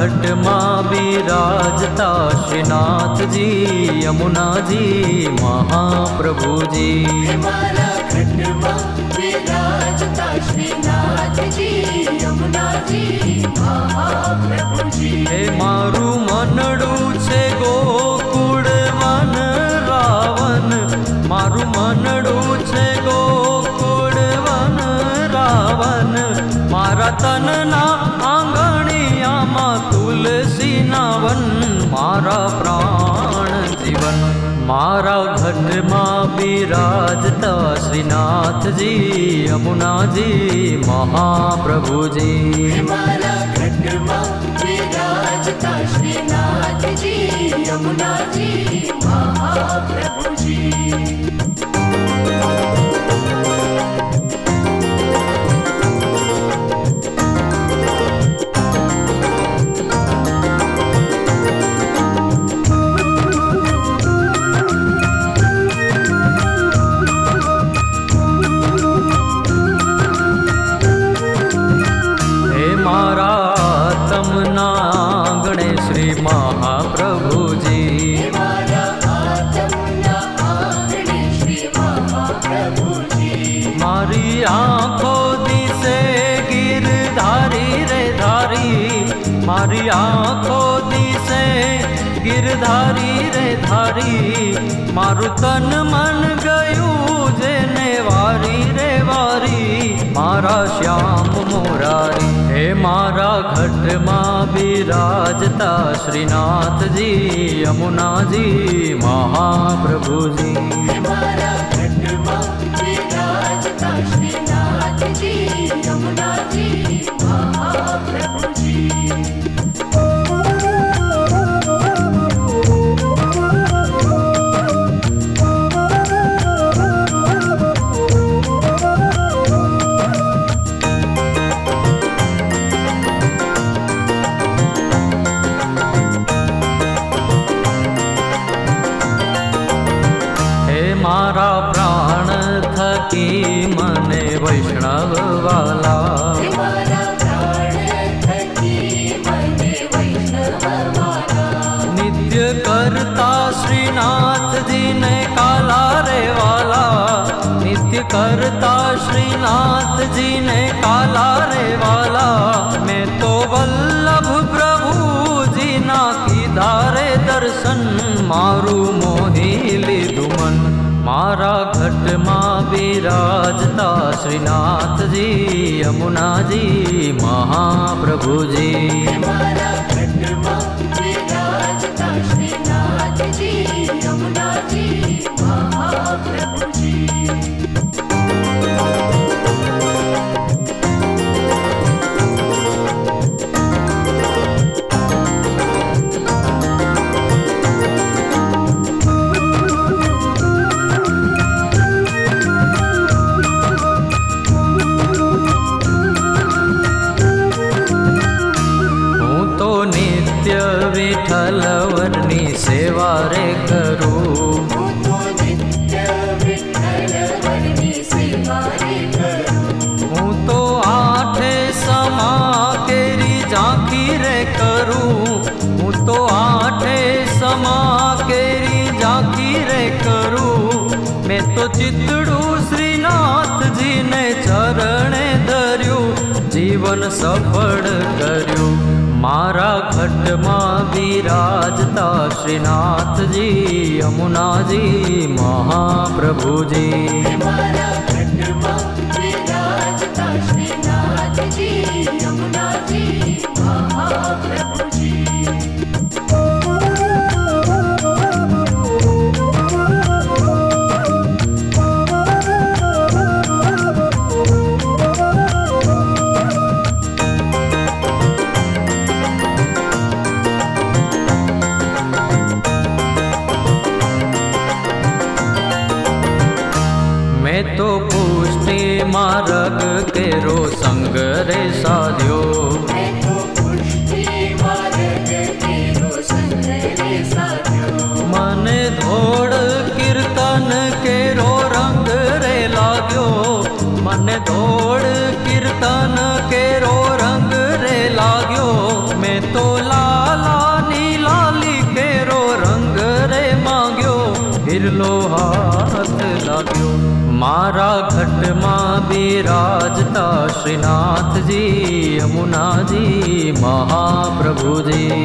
ઘટમાં બિરાજતા શ્રીનાથજી યમુનાજી મહાપ્રભુજી. હે મારું મનડું છે ગોકુળ વન રાવન મારું મનડું છે ગોકુળ વન રાવન મારા તનના આંગણિયામાં વન મારા પ્રાણ જીવન. મારા ઘરમાં બિરાજતા શ્રીનાથજી, યમુનાજી, મહાપ્રભુજી. મારા વિરાજતા શ્રીનાથજી, યમુનાજી, મહાપ્રભુજી. મારી આંખો દિશે, ગિરધારી રે ધારી, મારું તન મન ગયું જેને વારી રે વારી, મારા શ્યામ મોરારી, હે મારા ઘટમાં બિરાજતા શ્રીનાથજી, યમુનાજી, મહાપ્રભુજી. મારા ઘટમાં કરતા શ્રીનાથજીને કાલા રે વાલા મેં તો વલ્લભ પ્રભુજીના કીધા રે દર્શન મારું મોહી લીધું મન મારા ઘટમાં બિરાજતા શ્રીનાથજી યમુનાજી મહાપ્રભુજી મારા ઘટમાં તો ચિતડું શ્રીનાથજીને ચરણે ધર્યું, જીવન સફળ કર્યું. મારા ખટમાં બિરાજતા શ્રીનાથજી, યમુનાજી, મહાપ્રભુજી. મારા ઘટમાં તો પુષ્ટિ માર્ગ તેરો સંગ રે સાધ્યો. મને ધોળ કીર્તન કેરો રંગ રે લાગ્યો. મને ધોળ કીર્તન કેરો પેલો હાથ લાગ્યો મારા ઘટમાં બિરાજતા શ્રીનાથજી યમુનાજી મહાપ્રભુજી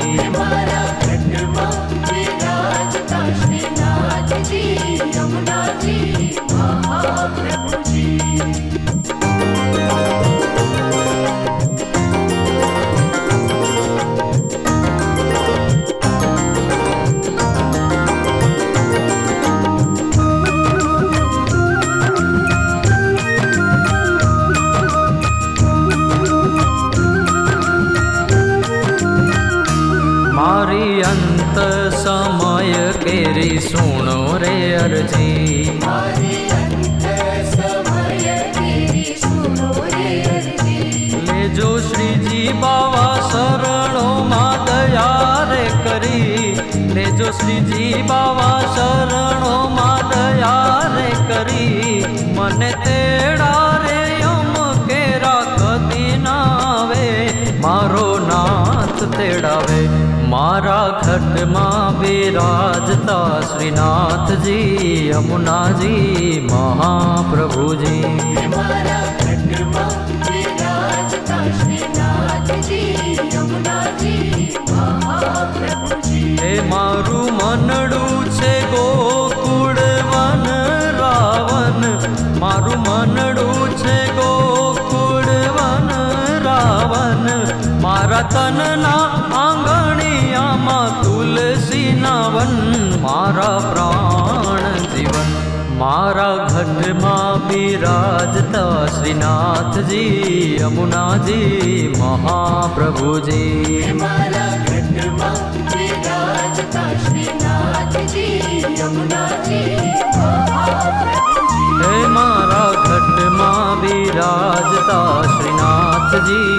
સમય કેરી સુણો રે અરજી. લેજો શ્રીજી બાવા શરણોમાં દયા રે કરી. લેજો શ્રીજી બાવા ઘટમાં બિરાજતા શ્રીનાથજી યમુનાજી મહાપ્રભુજી. શ્રીનાથજી યમુનાજી તુલસીના વન મારા પ્રાણ જીવન મારા ઘટમાં બિરાજતા શ્રીનાથજી યમુનાજી મહાપ્રભુજી હે મારા ઘટમાં બિરાજતા શ્રીનાથજી